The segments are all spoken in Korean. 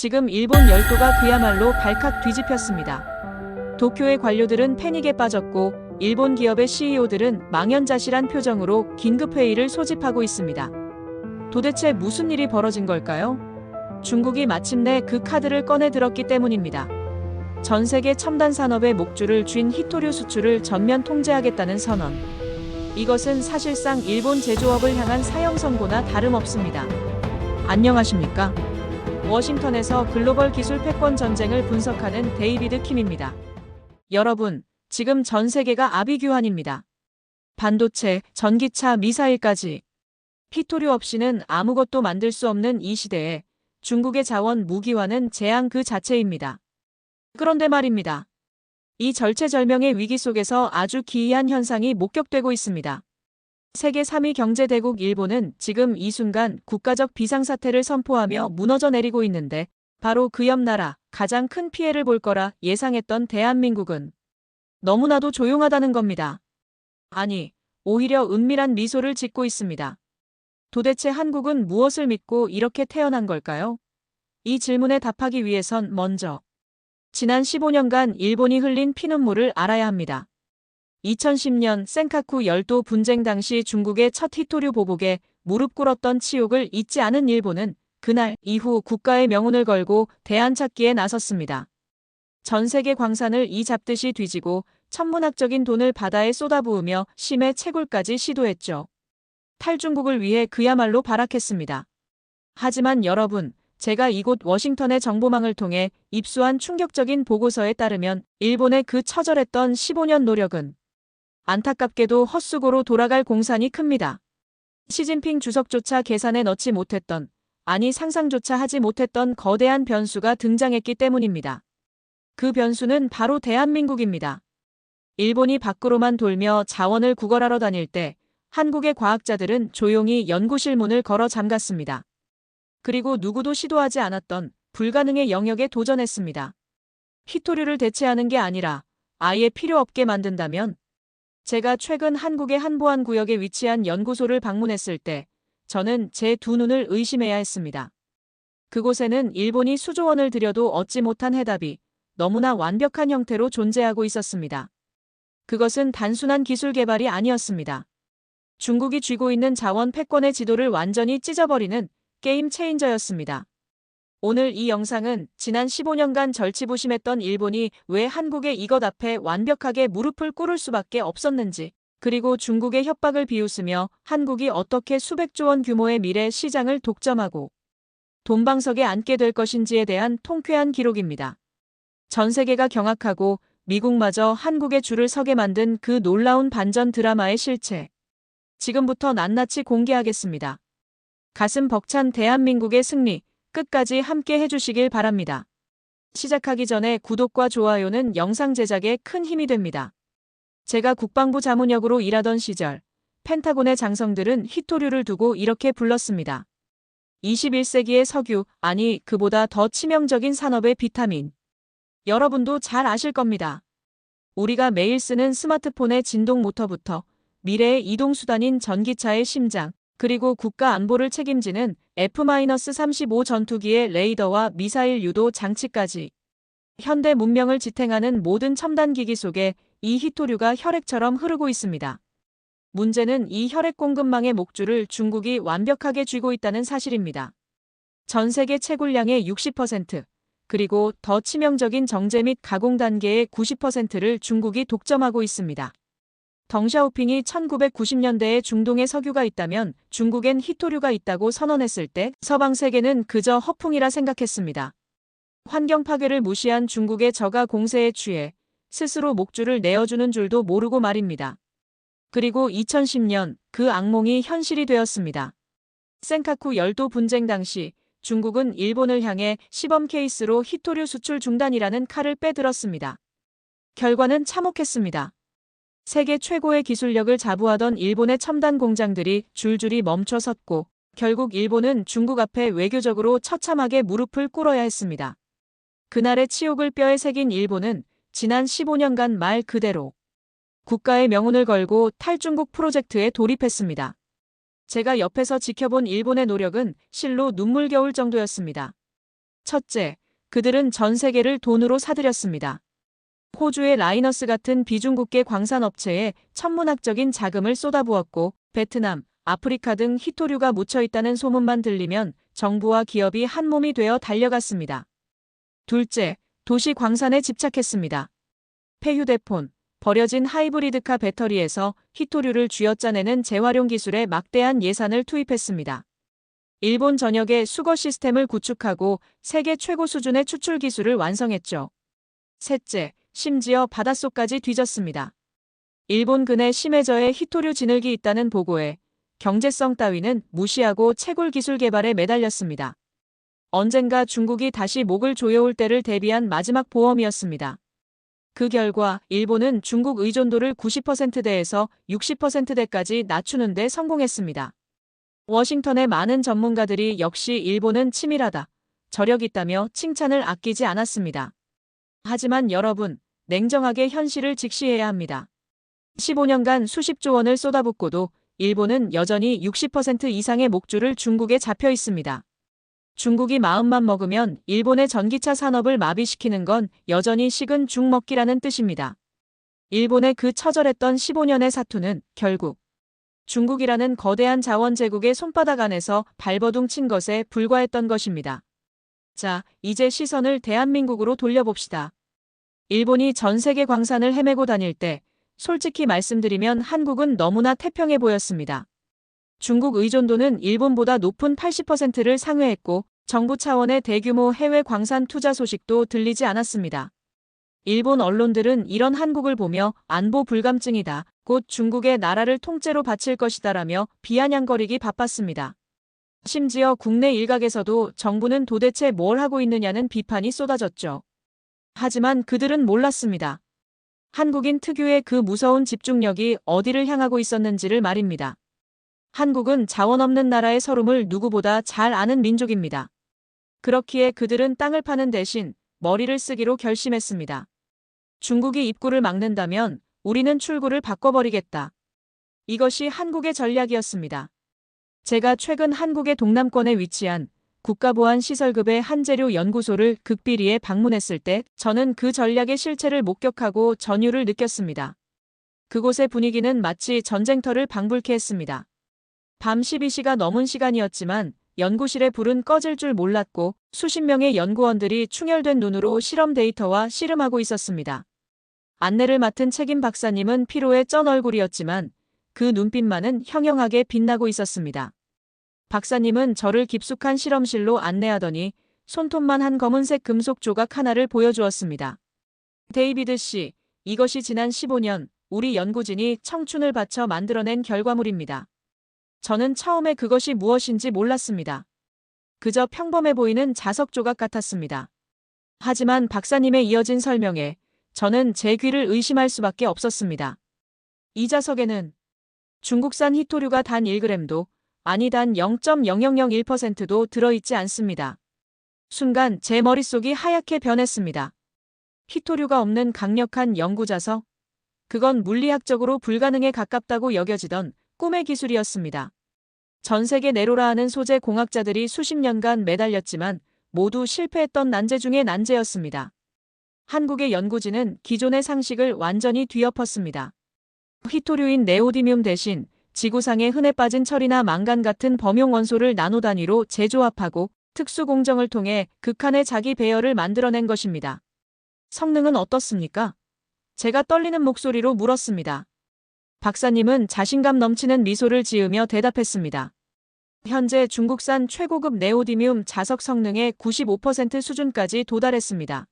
지금 일본 열도가 그야말로 발칵 뒤집혔습니다. 도쿄의 관료들은 패닉에 빠졌고 일본 기업의 CEO들은 망연자실한 표정으로 긴급 회의를 소집하고 있습니다. 도대체 무슨 일이 벌어진 걸까요? 중국이 마침내 그 카드를 꺼내 들었기 때문입니다. 전 세계 첨단 산업의 목줄을 쥔 히토류 수출을 전면 통제하겠다는 선언. 이것은 사실상 일본 제조업을 향한 사형 선고나 다름없습니다. 안녕하십니까? 워싱턴에서 글로벌 기술 패권 전쟁을 분석하는 데이비드 킴입니다. 여러분, 지금 전 세계가 아비규환입니다. 반도체, 전기차, 미사일까지. 히토류 없이는 아무것도 만들 수 없는 이 시대에 중국의 자원 무기화는 재앙 그 자체입니다. 그런데 말입니다. 이 절체절명의 위기 속에서 아주 기이한 현상이 목격되고 있습니다. 세계 3위 경제대국 일본은 지금 이 순간 국가적 비상사태를 선포하며 무너져 내리고 있는데 바로 그 옆 나라 가장 큰 피해를 볼 거라 예상했던 대한민국은 너무나도 조용하다는 겁니다. 아니, 오히려 은밀한 미소를 짓고 있습니다. 도대체 한국은 무엇을 믿고 이렇게 태어난 걸까요? 이 질문에 답하기 위해선 먼저 지난 15년간 일본이 흘린 피눈물을 알아야 합니다. 2010년 센카쿠 열도 분쟁 당시 중국의 첫 히토류 보복에 무릎 꿇었던 치욕을 잊지 않은 일본은 그날 이후 국가의 명운을 걸고 대안 찾기에 나섰습니다. 전 세계 광산을 이 잡듯이 뒤지고 천문학적인 돈을 바다에 쏟아부으며 심해 채굴까지 시도했죠. 탈중국을 위해 그야말로 발악했습니다. 하지만 여러분, 제가 이곳 워싱턴의 정보망을 통해 입수한 충격적인 보고서에 따르면 일본의 그 처절했던 15년 노력은 안타깝게도 헛수고로 돌아갈 공산이 큽니다. 시진핑 주석조차 계산에 넣지 못했던, 아니 상상조차 하지 못했던 거대한 변수가 등장했기 때문입니다. 그 변수는 바로 대한민국입니다. 일본이 밖으로만 돌며 자원을 구걸하러 다닐 때 한국의 과학자들은 조용히 연구실 문을 걸어 잠갔습니다. 그리고 누구도 시도하지 않았던 불가능의 영역에 도전했습니다. 히토류를 대체하는 게 아니라 아예 필요 없게 만든다면 제가 최근 한국의 한보안 구역에 위치한 연구소를 방문했을 때 저는 제 두 눈을 의심해야 했습니다. 그곳에는 일본이 수조 원을 들여도 얻지 못한 해답이 너무나 완벽한 형태로 존재하고 있었습니다. 그것은 단순한 기술 개발이 아니었습니다. 중국이 쥐고 있는 자원 패권의 지도를 완전히 찢어버리는 게임 체인저였습니다. 오늘 이 영상은 지난 15년간 절치부심했던 일본이 왜 한국의 이것 앞에 완벽하게 무릎을 꿇을 수밖에 없었는지, 그리고 중국의 협박을 비웃으며 한국이 어떻게 수백조 원 규모의 미래 시장을 독점하고 돈방석에 앉게 될 것인지에 대한 통쾌한 기록입니다. 전 세계가 경악하고 미국마저 한국의 줄을 서게 만든 그 놀라운 반전 드라마의 실체. 지금부터 낱낱이 공개하겠습니다. 가슴 벅찬 대한민국의 승리, 끝까지 함께 해주시길 바랍니다. 시작하기 전에 구독과 좋아요는 영상 제작에 큰 힘이 됩니다. 제가 국방부 자문역으로 일하던 시절, 펜타곤의 장성들은 히토류를 두고 이렇게 불렀습니다. 21세기의 석유, 아니 그보다 더 치명적인 산업의 비타민. 여러분도 잘 아실 겁니다. 우리가 매일 쓰는 스마트폰의 진동 모터부터 미래의 이동수단인 전기차의 심장, 그리고 국가 안보를 책임지는 F-35 전투기의 레이더와 미사일 유도 장치까지 현대 문명을 지탱하는 모든 첨단 기기 속에 이 히토류가 혈액처럼 흐르고 있습니다. 문제는 이 혈액 공급망의 목줄을 중국이 완벽하게 쥐고 있다는 사실입니다. 전 세계 채굴량의 60%, 그리고 더 치명적인 정제 및 가공 단계의 90%를 중국이 독점하고 있습니다. 덩샤오핑이 1990년대에 중동에 석유가 있다면 중국엔 히토류가 있다고 선언했을 때 서방 세계는 그저 허풍이라 생각했습니다. 환경 파괴를 무시한 중국의 저가 공세에 취해 스스로 목줄을 내어주는 줄도 모르고 말입니다. 그리고 2010년 그 악몽이 현실이 되었습니다. 센카쿠 열도 분쟁 당시 중국은 일본을 향해 시범 케이스로 히토류 수출 중단이라는 칼을 빼들었습니다. 결과는 참혹했습니다. 세계 최고의 기술력을 자부하던 일본의 첨단 공장들이 줄줄이 멈춰 섰고 결국 일본은 중국 앞에 외교적으로 처참하게 무릎을 꿇어야 했습니다. 그날의 치욕을 뼈에 새긴 일본은 지난 15년간 말 그대로 국가의 명운을 걸고 탈중국 프로젝트에 돌입했습니다. 제가 옆에서 지켜본 일본의 노력은 실로 눈물겨울 정도였습니다. 첫째, 그들은 전 세계를 돈으로 사들였습니다. 호주의 라이너스 같은 비중국계 광산업체에 천문학적인 자금을 쏟아부었고 베트남, 아프리카 등 히토류가 묻혀 있다는 소문만 들리면 정부와 기업이 한몸이 되어 달려갔습니다. 둘째, 도시 광산에 집착했습니다. 폐휴대폰, 버려진 하이브리드카 배터리에서 히토류를 쥐어짜내는 재활용 기술에 막대한 예산을 투입했습니다. 일본 전역에 수거 시스템을 구축하고 세계 최고 수준의 추출 기술을 완성했죠. 셋째, 심지어 바닷속까지 뒤졌습니다. 일본 근해 심해저에 히토류 진흙이 있다는 보고에 경제성 따위는 무시하고 채굴 기술 개발에 매달렸습니다. 언젠가 중국이 다시 목을 조여올 때를 대비한 마지막 보험이었습니다. 그 결과 일본은 중국 의존도를 90%대에서 60%대까지 낮추는 데 성공했습니다. 워싱턴의 많은 전문가들이 역시 일본은 치밀하다, 저력 있다며 칭찬을 아끼지 않았습니다. 하지만 여러분, 냉정하게 현실을 직시해야 합니다. 15년간 수십조 원을 쏟아붓고도 일본은 여전히 60% 이상의 목줄을 중국에 잡혀 있습니다. 중국이 마음만 먹으면 일본의 전기차 산업을 마비시키는 건 여전히 식은 죽 먹기라는 뜻입니다. 일본의 그 처절했던 15년의 사투는 결국 중국이라는 거대한 자원 제국의 손바닥 안에서 발버둥 친 것에 불과했던 것입니다. 자, 이제 시선을 대한민국으로 돌려봅시다. 일본이 전 세계 광산을 헤매고 다닐 때 솔직히 말씀드리면 한국은 너무나 태평해 보였습니다. 중국 의존도는 일본보다 높은 80%를 상회했고 정부 차원의 대규모 해외 광산 투자 소식도 들리지 않았습니다. 일본 언론들은 이런 한국을 보며 안보 불감증이다. 곧 중국의 나라를 통째로 바칠 것이다라며 비아냥거리기 바빴습니다. 심지어 국내 일각에서도 정부는 도대체 뭘 하고 있느냐는 비판이 쏟아졌죠. 하지만 그들은 몰랐습니다. 한국인 특유의 그 무서운 집중력이 어디를 향하고 있었는지를 말입니다. 한국은 자원 없는 나라의 서름을 누구보다 잘 아는 민족입니다. 그렇기에 그들은 땅을 파는 대신 머리를 쓰기로 결심했습니다. 중국이 입구를 막는다면 우리는 출구를 바꿔버리겠다. 이것이 한국의 전략이었습니다. 제가 최근 한국의 동남권에 위치한 국가보안시설급의 한재료 연구소를 극비리에 방문했을 때 저는 그 전략의 실체를 목격하고 전율을 느꼈습니다. 그곳의 분위기는 마치 전쟁터를 방불케 했습니다. 밤 12시가 넘은 시간이었지만 연구실의 불은 꺼질 줄 몰랐고 수십 명의 연구원들이 충혈된 눈으로 실험 데이터와 씨름하고 있었습니다. 안내를 맡은 책임 박사님은 피로에 쩐 얼굴이었지만 그 눈빛만은 형형하게 빛나고 있었습니다. 박사님은 저를 깊숙한 실험실로 안내하더니 손톱만 한 검은색 금속 조각 하나를 보여주었습니다. 데이비드 씨, 이것이 지난 15년 우리 연구진이 청춘을 바쳐 만들어낸 결과물입니다. 저는 처음에 그것이 무엇인지 몰랐습니다. 그저 평범해 보이는 자석 조각 같았습니다. 하지만 박사님의 이어진 설명에 저는 제 귀를 의심할 수밖에 없었습니다. 이 자석에는 중국산 히토류가 단 1g도 아니 단 0.0001%도 들어있지 않습니다. 순간 제 머릿속이 하얗게 변했습니다. 히토류가 없는 강력한 연구자석? 그건 물리학적으로 불가능에 가깝다고 여겨지던 꿈의 기술이었습니다. 전 세계 네로라 하는 소재 공학자들이 수십 년간 매달렸지만 모두 실패했던 난제 중의 난제였습니다. 한국의 연구진은 기존의 상식을 완전히 뒤엎었습니다. 히토류인 네오디뮴 대신 지구상에 흔해 빠진 철이나 망간 같은 범용 원소를 나노 단위로 재조합하고 특수 공정을 통해 극한의 자기 배열을 만들어낸 것입니다. 성능은 어떻습니까? 제가 떨리는 목소리로 물었습니다. 박사님은 자신감 넘치는 미소를 지으며 대답했습니다. 현재 중국산 최고급 네오디뮴 자석 성능의 95% 수준까지 도달했습니다.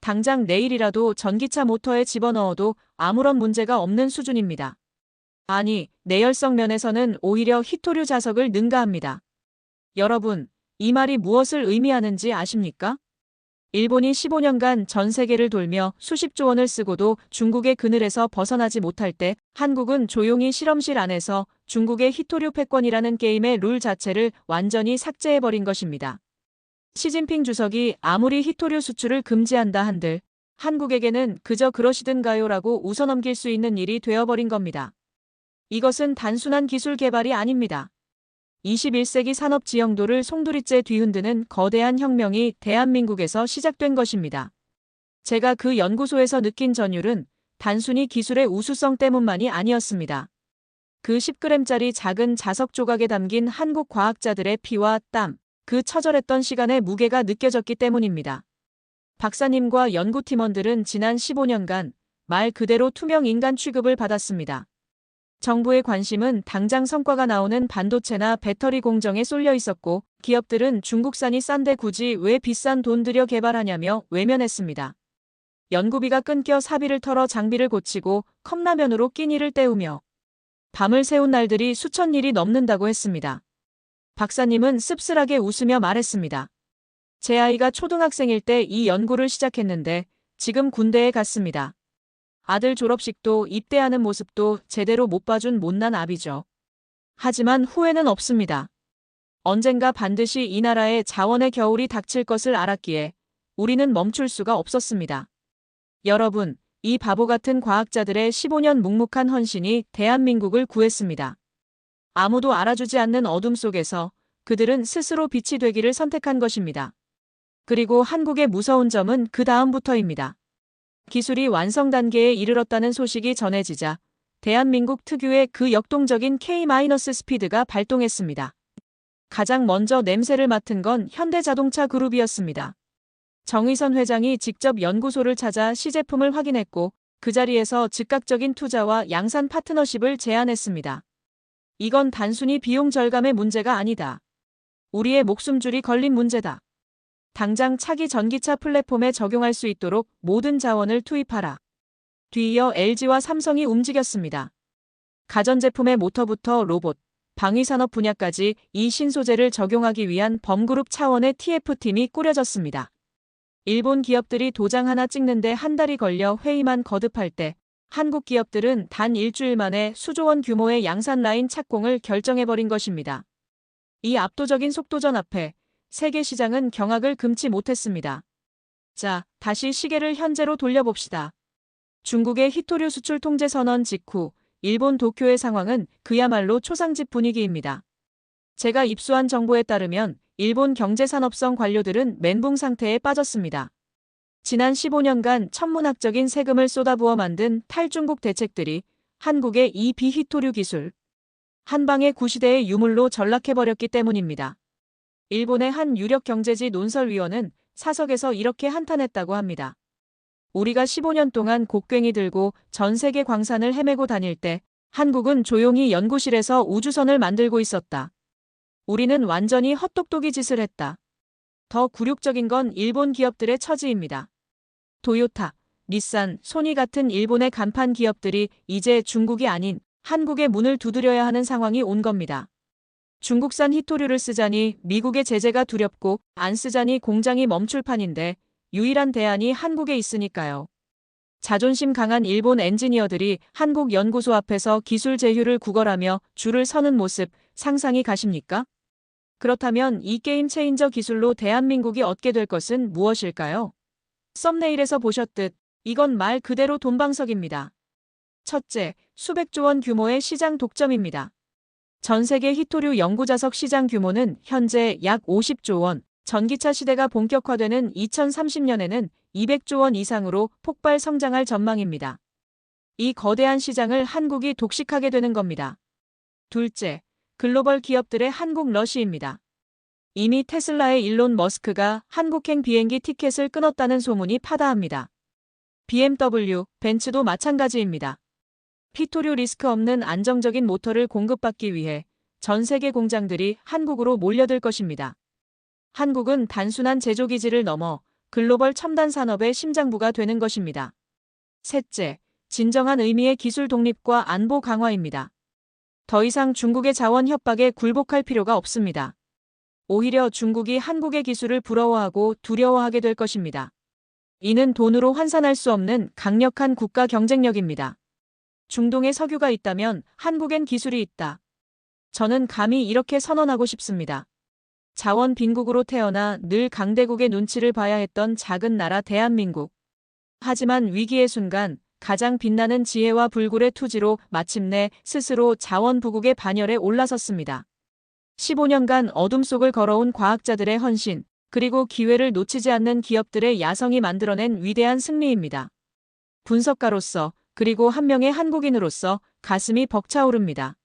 당장 내일이라도 전기차 모터에 집어넣어도 아무런 문제가 없는 수준입니다. 아니, 내열성 면에서는 오히려 히토류 자석을 능가합니다. 여러분, 이 말이 무엇을 의미하는지 아십니까? 일본이 15년간 전 세계를 돌며 수십조 원을 쓰고도 중국의 그늘에서 벗어나지 못할 때 한국은 조용히 실험실 안에서 중국의 히토류 패권이라는 게임의 룰 자체를 완전히 삭제해버린 것입니다. 시진핑 주석이 아무리 히토류 수출을 금지한다 한들 한국에게는 그저 그러시든가요라고 웃어넘길 수 있는 일이 되어버린 겁니다. 이것은 단순한 기술 개발이 아닙니다. 21세기 산업 지형도를 송두리째 뒤흔드는 거대한 혁명이 대한민국에서 시작된 것입니다. 제가 그 연구소에서 느낀 전율은 단순히 기술의 우수성 때문만이 아니었습니다. 그 10g짜리 작은 자석 조각에 담긴 한국 과학자들의 피와 땀, 그 처절했던 시간의 무게가 느껴졌기 때문입니다. 박사님과 연구팀원들은 지난 15년간 말 그대로 투명 인간 취급을 받았습니다. 정부의 관심은 당장 성과가 나오는 반도체나 배터리 공정에 쏠려 있었고 기업들은 중국산이 싼데 굳이 왜 비싼 돈 들여 개발하냐며 외면했습니다. 연구비가 끊겨 사비를 털어 장비를 고치고 컵라면으로 끼니를 때우며 밤을 새운 날들이 수천 일이 넘는다고 했습니다. 박사님은 씁쓸하게 웃으며 말했습니다. 제 아이가 초등학생일 때 이 연구를 시작했는데 지금 군대에 갔습니다. 아들 졸업식도 입대하는 모습도 제대로 못 봐준 못난 아비죠. 하지만 후회는 없습니다. 언젠가 반드시 이 나라에 자원의 겨울이 닥칠 것을 알았기에 우리는 멈출 수가 없었습니다. 여러분, 이 바보 같은 과학자들의 15년 묵묵한 헌신이 대한민국을 구했습니다. 아무도 알아주지 않는 어둠 속에서 그들은 스스로 빛이 되기를 선택한 것입니다. 그리고 한국의 무서운 점은 그 다음부터입니다. 기술이 완성 단계에 이르렀다는 소식이 전해지자 대한민국 특유의 그 역동적인 K-스피드가 발동했습니다. 가장 먼저 냄새를 맡은 건 현대자동차 그룹이었습니다. 정의선 회장이 직접 연구소를 찾아 시제품을 확인했고 그 자리에서 즉각적인 투자와 양산 파트너십을 제안했습니다. 이건 단순히 비용 절감의 문제가 아니다. 우리의 목숨줄이 걸린 문제다. 당장 차기 전기차 플랫폼에 적용할 수 있도록 모든 자원을 투입하라. 뒤이어 LG와 삼성이 움직였습니다. 가전제품의 모터부터 로봇, 방위산업 분야까지 이 신소재를 적용하기 위한 범그룹 차원의 TF팀이 꾸려졌습니다. 일본 기업들이 도장 하나 찍는데 한 달이 걸려 회의만 거듭할 때 한국 기업들은 단 일주일 만에 수조원 규모의 양산 라인 착공을 결정해버린 것입니다. 이 압도적인 속도전 앞에 세계 시장은 경악을 금치 못했습니다. 자, 다시 시계를 현재로 돌려봅시다. 중국의 히토류 수출 통제 선언 직후 일본 도쿄의 상황은 그야말로 초상집 분위기입니다. 제가 입수한 정보에 따르면 일본 경제산업성 관료들은 멘붕 상태에 빠졌습니다. 지난 15년간 천문학적인 세금을 쏟아부어 만든 탈중국 대책들이 한국의 이 비히토류 기술, 한방의 구시대의 유물로 전락해버렸기 때문입니다. 일본의 한 유력 경제지 논설위원은 사석에서 이렇게 한탄했다고 합니다. 우리가 15년 동안 곡괭이 들고 전 세계 광산을 헤매고 다닐 때 한국은 조용히 연구실에서 우주선을 만들고 있었다. 우리는 완전히 헛똑똑이 짓을 했다. 더 굴욕적인 건 일본 기업들의 처지입니다. 도요타, 닛산, 소니 같은 일본의 간판 기업들이 이제 중국이 아닌 한국의 문을 두드려야 하는 상황이 온 겁니다. 중국산 히토류를 쓰자니 미국의 제재가 두렵고 안 쓰자니 공장이 멈출 판인데 유일한 대안이 한국에 있으니까요. 자존심 강한 일본 엔지니어들이 한국 연구소 앞에서 기술 제휴를 구걸하며 줄을 서는 모습 상상이 가십니까? 그렇다면 이 게임 체인저 기술로 대한민국이 얻게 될 것은 무엇일까요? 썸네일에서 보셨듯 이건 말 그대로 돈방석입니다. 첫째, 수백조 원 규모의 시장 독점입니다. 전 세계 히토류 연구자석 시장 규모는 현재 약 50조 원, 전기차 시대가 본격화되는 2030년에는 200조 원 이상으로 폭발 성장할 전망입니다. 이 거대한 시장을 한국이 독식하게 되는 겁니다. 둘째, 글로벌 기업들의 한국 러시입니다. 이미 테슬라의 일론 머스크가 한국행 비행기 티켓을 끊었다는 소문이 파다합니다. BMW, 벤츠도 마찬가지입니다. 피토류 리스크 없는 안정적인 모터를 공급받기 위해 전 세계 공장들이 한국으로 몰려들 것입니다. 한국은 단순한 제조기지를 넘어 글로벌 첨단 산업의 심장부가 되는 것입니다. 셋째, 진정한 의미의 기술 독립과 안보 강화입니다. 더 이상 중국의 자원 협박에 굴복할 필요가 없습니다. 오히려 중국이 한국의 기술을 부러워하고 두려워하게 될 것입니다. 이는 돈으로 환산할 수 없는 강력한 국가 경쟁력입니다. 중동에 석유가 있다면 한국엔 기술이 있다. 저는 감히 이렇게 선언하고 싶습니다. 자원 빈국으로 태어나 늘 강대국의 눈치를 봐야 했던 작은 나라 대한민국. 하지만 위기의 순간 가장 빛나는 지혜와 불굴의 투지로 마침내 스스로 자원 부국의 반열에 올라섰습니다. 15년간 어둠 속을 걸어온 과학자들의 헌신, 그리고 기회를 놓치지 않는 기업들의 야성이 만들어낸 위대한 승리입니다. 분석가로서, 그리고 한 명의 한국인으로서 가슴이 벅차오릅니다.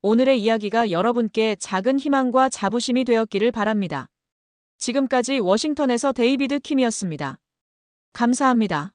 오늘의 이야기가 여러분께 작은 희망과 자부심이 되었기를 바랍니다. 지금까지 워싱턴에서 데이비드 킴이었습니다. 감사합니다.